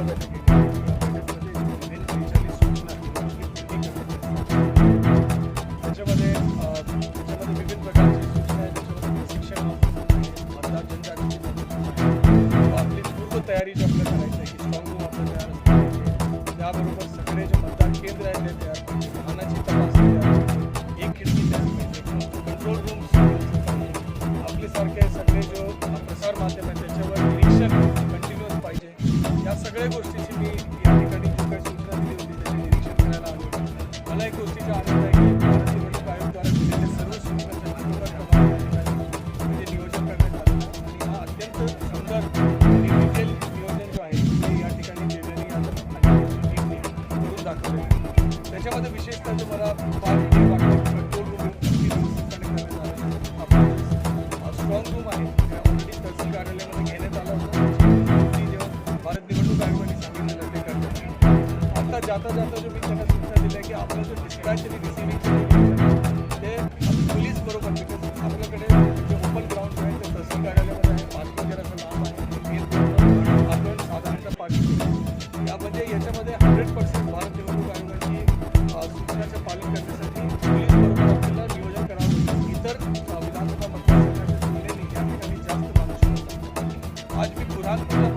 Thank you. या सगळ्या गोष्टीची मी या ठिकाणी काही सूचना दिली होती त्याचे निरीक्षण करायला आलो मला एक गोष्टीचा आनंद आहे की भारत निवडणूक आयोगाद्वारे दिलेल्या सर्व म्हणजे नियोजन करण्यात आलं. आणि हा अत्यंत सुंदर आणि डिटेल नियोजन जो आहे ते या ठिकाणी देवेनी त्याच्यामध्ये विशेषतः जो मला जाता जाता जो मी त्यांना सूचना दिल्या की आपलं जो डिस्पॅच आणि रिसिव्हिंग ते पोलीस बरोबर बिकॉज आपल्याकडे जे ओपन ग्राउंड आहे ते तहसील कार्यालयामध्ये आहे पाच वगैरेचं लांब आहे आपण साधारणतः पाठवतो यामध्ये याच्यामध्ये हंड्रेड पर्सेंट भारत निवडणूक आयोगाची सूचनाचं पालन करण्यासाठी पोलीस बरोबर आपल्याला नियोजन करावं इतर विधानसभा मतदारसंघाच्या तुलनेने या ठिकाणी जास्त माणूस शकतो आज मी बुरहानपूरला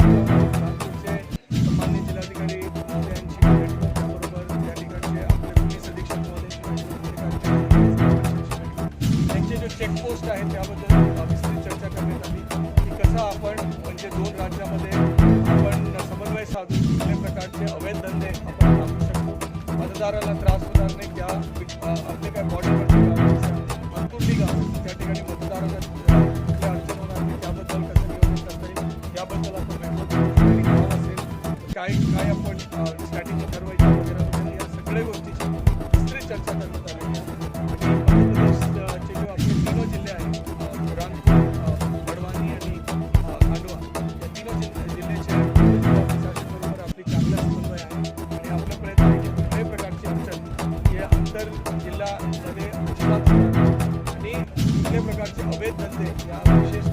गोष्ट आहे त्याबद्दल विस्तृत चर्चा करण्यात आली. की कसं आपण म्हणजे दोन राज्यामध्ये आपण समन्वय साधून कुठल्या प्रकारचे अवैध धंदे आपण थांबू शकतो? मतदाराला त्रास होणार नाही त्या अ, आपले काय बॉर्डरवरचे भरपूर अंतुर्ली त्या ठिकाणी मतदाराला अ, कुठल्या अडचण होणार नाही त्याबद्दल कसं नियोजन करता येईल याबद्दल आपण भेटलो असेल काय काय आपण स्ट्रॅटेजी ठरवायची वगैरे या सगळ्या गोष्टीची विस्तृत चर्चा करण्यात आलेली प्रकारचे अवैध धंदे या विशेषतः